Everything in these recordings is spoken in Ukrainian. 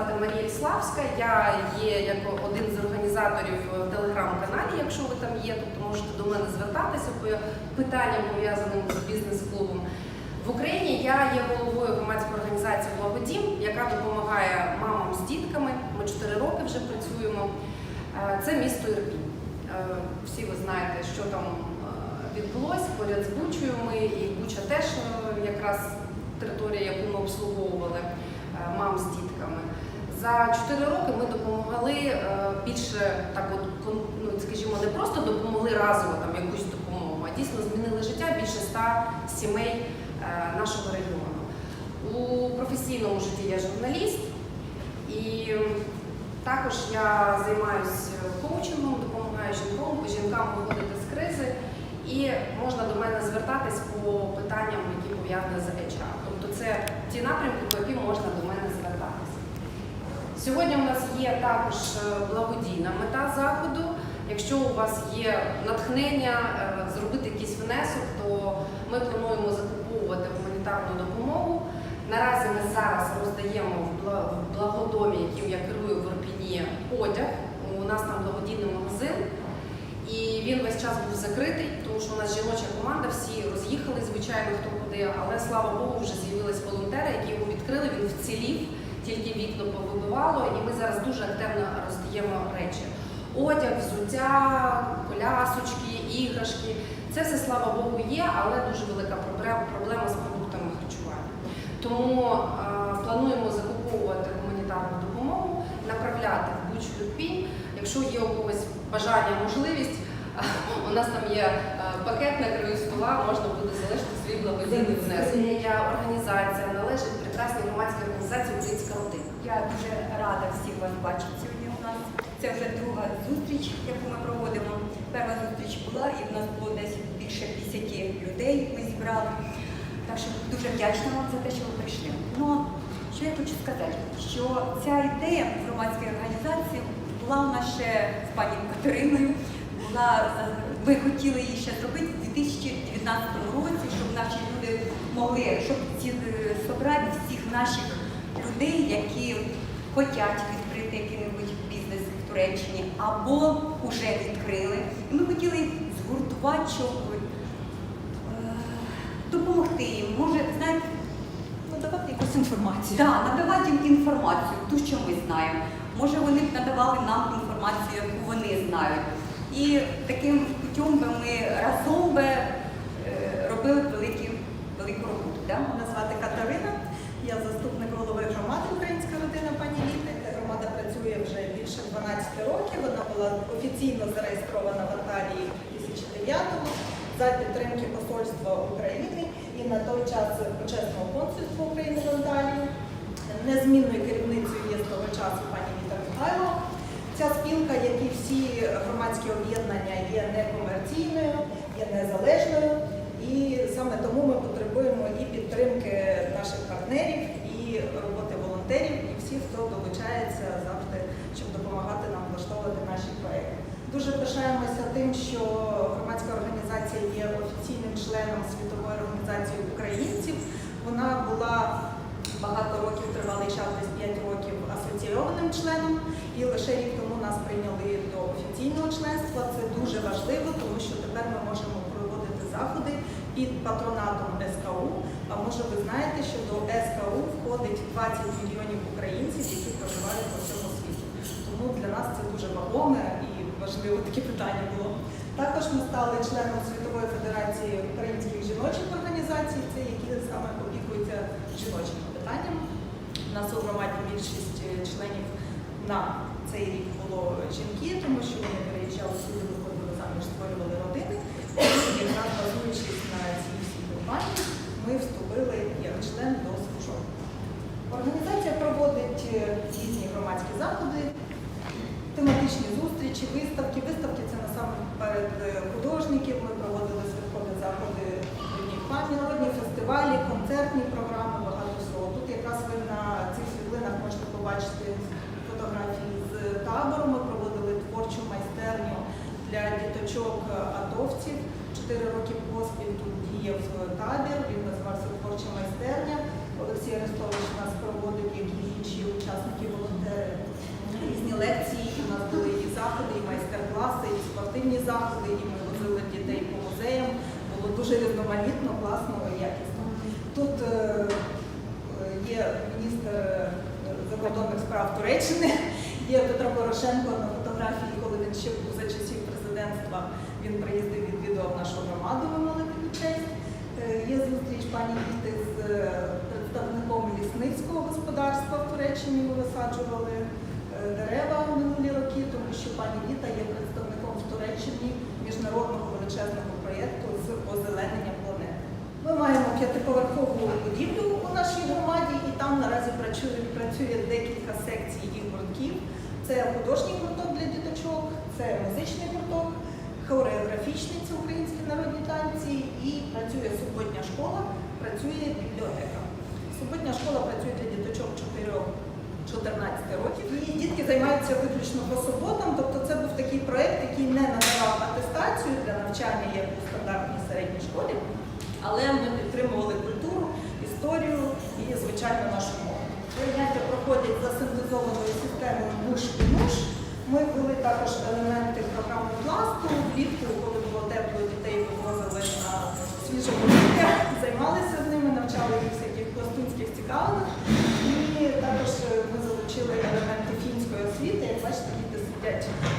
звати Марія Славська. Я є як один з організаторів в телеграм-каналі. Якщо ви там є, тобто можете до мене звертатися по питанням пов'язаним з бізнес-клубом. В Україні я є головою громадської організації Благодім, яка допомагає мамам з дітками. Ми 4 роки вже працюємо. Е, Це місто Ірпінь. Е, Всі ви знаєте, що там е, відбулося поряд з Бучою. Ми і Буча теж е, якраз територія, яку ми обслуговували е, мам з дітками. За 4 роки ми допомогли е, більше так, от ну, скажімо, не просто допомогли разово там якусь допомогу, а дійсно змінили життя більше 100 сімей е, нашого регіону. У професійному житті я журналіст і також я займаюся коучингом, допомагаю жінкам, жінкам виходити з кризи. І можна до мене звертатись по питанням, які пов'язані з HR. Тобто це ті напрямки, по яким можна до мене. Сьогодні у нас є також е, благодійна мета заходу. Якщо у вас є натхнення е, зробити якийсь внесок, то ми плануємо закуповувати гуманітарну допомогу. Наразі ми зараз роздаємо в благодомі, яким я керую в Ірпіні, одяг. У нас там благодійний магазин. І він весь час був закритий, тому що у нас жіноча команда, всі роз'їхали, звичайно, хто куди, але слава Богу, вже з'явились волонтери, які його відкрили, він вцілів, тільки вікна повибивало, і ми зараз дуже активно роздаємо речі. Одяг, взуття, колясочки, іграшки. Це все, слава Богу, є, але дуже велика проблема, з продуктами харчування. Тому е, плануємо закуповувати гуманітарну допомогу, направляти в Бучу Ірпінь. Якщо є у когось бажання, можливість, у нас там є е, пакет на краю стола, можна буде залишити свій благодійний внесок. Я організація належить прекрасній громадській організації Українська родина. Я дуже рада всіх вас бачити сьогодні у нас. Це вже друга зустріч, яку ми проводимо. Перша зустріч була, і в нас було десь більше 50 людей ми зібрали. Так що дуже вдячна вам за те, що ви прийшли. Ну, що я хочу сказати, що ця ідея громадської організації була у нас ще з пані Катериною. Була ми хотіли її ще зробити у 2019 році, щоб наші люди могли, щоб ці е, всіх наших людей, які хочуть відкрити який-небудь бізнес в Туреччині або вже відкрили. І ми хотіли згуртувати, щоб е, допомогти їм. Може, знаєте, Надавати якусь інформацію. да, надавати їм інформацію, ту, що ми знаємо. Може, вони б надавали нам інформацію, яку вони знають. І таким путем би ми разом би е, робили великі, роботу. Да? Мене звати Катерина, я заступник голови громади Українська родина пані Віти. Громада працює вже більше 12 років. Вона була офіційно зареєстрована в Анталії у 2009-му за підтримки Посольства України і на той час почесного консульства України в Анталії. Незмінною керівницею є з того часу пані Віта Михайло. Ця спілка, як і всі громадські об'єднання, є некомерційною, є незалежною. І саме тому ми потребуємо і підтримки наших партнерів, і роботи волонтерів, і всіх, хто долучається завжди, щоб допомагати нам влаштовувати наші проекти. Дуже пишаємося тим, що громадська організація є офіційним членом світової організації українців. Вона була багато років, тривалий час, десь 5 років асоційованим членом, і лише рік тому нас прийняли до офіційного членства. Це дуже важливо, тому що тепер ми можемо проводити заходи під патронатом СКУ. А може ви знаєте, що до СКУ входить 20 мільйонів українців, які проживають по всьому світі. Тому для нас це дуже вагоме і важливе таке питання було. Також ми стали членом Світової федерації українських жіночих організацій, це які саме опікуються жіночими питаннями. У нас у громаді більшість е, членів на цей рік було жінки, тому що вони переїжджали сюди, виходили заміж, створювали родини. І якраз базуючись на цій всій компанії, ми вступили як член до служок. Організація проводить е, різні громадські заходи, тематичні зустрічі, виставки. Виставки це насамперед е, художників. Ми проводили святкові заходи плані, народні фестивалі, концертні програми, багато всього. Тут якраз ви на цих світлинах можете побачити фотографії з табору. Ми проводили творчу майстерню для діточок е, атовців чотири роки поспіль тут діяв табір, він називався творча майстерня. Олексій Арестович нас проводив, як і інші учасники волонтери. Різні лекції, у нас були і заходи, і майстер-класи, і спортивні заходи, і ми возили дітей по музеям. Було дуже різноманітно, класно і якісно. Тут е, е, є міністр е, закордонних справ Туреччини, є Петро Порошенко на фотографії, коли він ще був за часів президента президентства. Він приїздив, відвідував нашу громаду, ми мали таку честь. Е, Є зустріч пані Віти з е, представником лісницького господарства в Туреччині. Ми висаджували е, дерева минулі роки, тому що пані Віта є представником в Туреччині міжнародного величезного проєкту з озеленення планети. Ми маємо п'ятиповерхову будівлю у нашій громаді, і там наразі працює, працює декілька секцій і гуртків. Це художній гурток для діточок, це музичний гурток, хореографічний, це українські народні танці, і працює суботня школа, працює бібліотека. Суботня школа працює для діточок 4-14 років. І дітки займаються виключно по суботам, тобто це був такий проєкт, який не надавав атестацію для навчання як у стандартній середній школі, але ми підтримували культуру, історію і, звичайно, нашу мову. Заняття проходять за синтезованою системою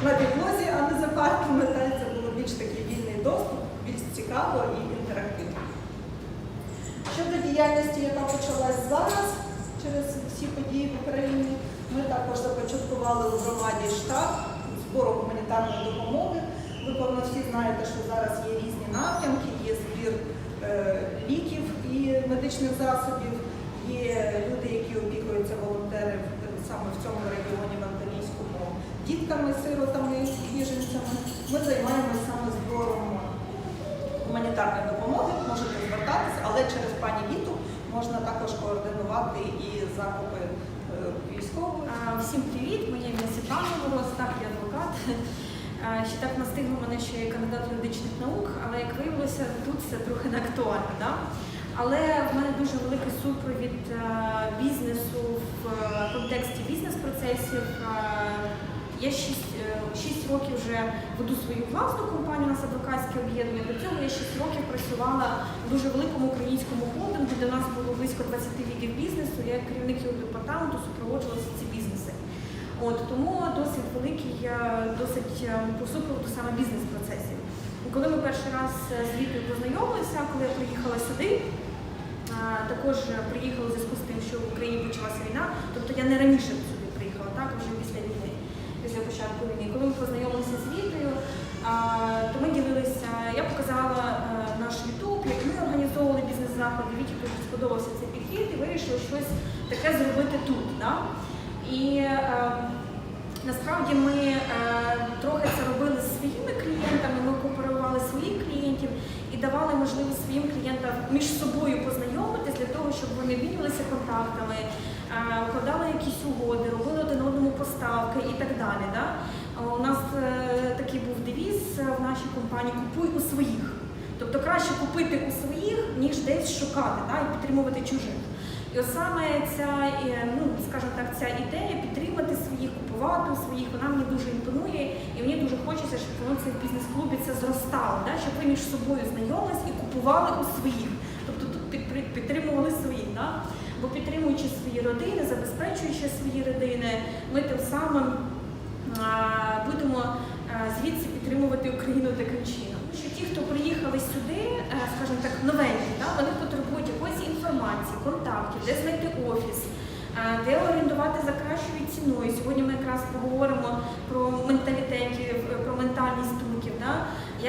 на підлозі, а не за парками. Це було більш такий вільний доступ, більш цікаво і інтерактивно. Щодо діяльності, яка почалась зараз через всі події в Україні, ми також започаткували у громаді штаб збору гуманітарної допомоги. Ви певно всі знаєте, що зараз є різні напрямки, є збір е, ліків і медичних засобів, є люди, які опікуються волонтери в- саме в цьому регіоні в Анталійському, дітками, сиротами, біженцями. Ми займаємося саме збором гуманітарної допомоги, можете звертатися, але через пані Віту можна також координувати і закупи е, військових. Всім привіт! Моє ім'я Світлана Мороз, так, я адвокат. Ще так настигло мене, що я кандидат юридичних наук, але як виявилося, тут це трохи не актуально. Да? Але в мене дуже великий супровід бізнесу в контексті бізнес-процесів. Я 6, 6 років вже веду свою власну компанію, у нас адвокатське об'єднання. До цього я 6 років працювала в дуже великому українському холдингу, де нас було близько 20 видів бізнесу. Я як керівник його департаменту супроводжувала ці бізнеси. От тому досить великий, е, досить е, по супроводу саме бізнес-процесів. Коли ми перший раз е, з Вітою познайомилися, коли я приїхала сюди, е, також приїхала у зв'язку з тим, що в Україні почалася війна, тобто я не раніше сюди приїхала, так вже після війни, після початку війни. Коли ми познайомилися з Вітою, то ми ділилися, я показала е, наш Ютуб, як ми організовували бізнес-заходи, Віті дуже сподобався цей підхід і вирішили щось таке зробити тут. Да? І е, насправді ми е, трохи це робили з своїми клієнтами, ми кооперували своїх клієнтів і давали можливість своїм клієнтам між собою познайомитись для того, щоб вони обмінювалися контактами, укладали якісь угоди, робили один одному поставки і так далі. Да? У нас е, такий був девіз е, в нашій компанії Купуй у своїх. Тобто краще купити у своїх, ніж десь шукати да, і підтримувати чужих. І от саме ця, ну скажімо так, ця ідея підтримати своїх, купувати у своїх, вона мені дуже імпонує, і мені дуже хочеться, щоб воно це в бізнес-клубі це зростало, да, щоб ви між собою знайомились і купували у своїх. Тобто тут підтри- підтримували своїх. Да? Бо підтримуючи свої родини, забезпечуючи свої родини, ми тим самим будемо звідси підтримувати Україну таким чином. Що ті, хто приїхали сюди, е, скажімо так, новенькі, да, вони потребують якоїсь інформації, контактів, де знайти офіс, е, де орендувати за кращою ціною. Сьогодні ми якраз поговоримо про менталітетів, про ментальність турків. Да?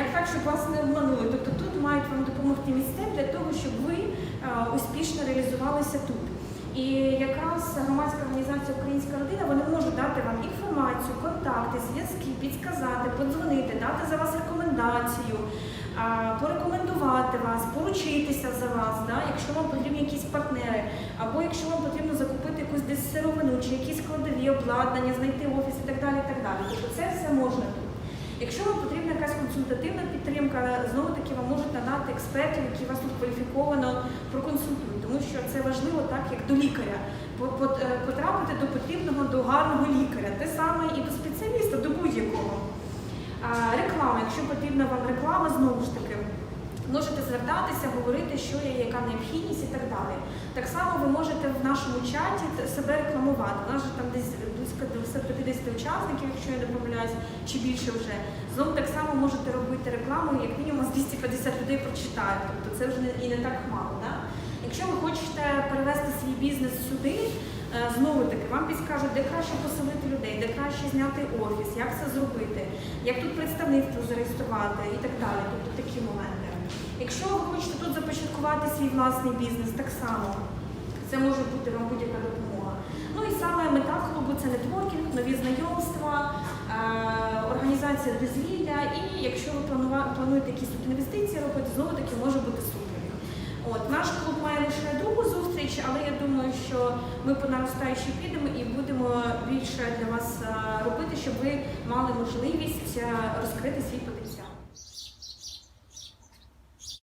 Як так, щоб вас не обманули? Тобто тут мають вам допомогти місця для того, щоб ви успішно реалізувалися тут. І якраз громадська організація Українська родина вони можуть дати вам інформацію, контакти, зв'язки, підсказати, подзвонити, дати за вас рекомендацію, порекомендувати вас, поручитися за вас, да, якщо вам потрібні якісь партнери, або якщо вам потрібно закупити якусь десь сировину чи якісь складові обладнання, знайти офіс і так далі. і так далі. Тобто це все можна тут. Якщо вам потрібна якась консультативна підтримка, знову таки вам можуть надати експертів, які вас тут кваліфіковано проконсультують, тому що це важливо так, як до лікаря. Е, Потрапити до потрібного, до гарного лікаря, те саме і до спеціаліста, до будь-якого. Реклама. якщо потрібна вам реклама, знову ж таки. Можете звертатися, говорити, що є, яка необхідність і так далі. Так само ви можете в нашому чаті себе рекламувати. У нас же там десь близько 250 учасників, якщо я не помиляюсь, чи більше вже. Знову так само можете робити рекламу, як мінімум з 250 людей прочитають. Тобто це вже і не так мало. Да? Якщо ви хочете перевести свій бізнес сюди, е, знову таки вам підскажуть, де краще поселити людей, де краще зняти офіс, як це зробити, як тут представництво зареєструвати і так далі. Тобто такі моменти. Якщо ви хочете тут започаткувати свій власний бізнес, так само це може бути вам будь-яка допомога. Ну і саме мета клубу це нетворкінг, нові знайомства, е, організація дозвілля. І якщо ви плануєте якісь тут інвестиції робити, знову таки може бути супер. От наш клуб має лише другу зустріч, але я думаю, що ми по наростаючій підемо і будемо більше для вас е, робити, щоб ви мали можливість е, розкрити свій потенціал.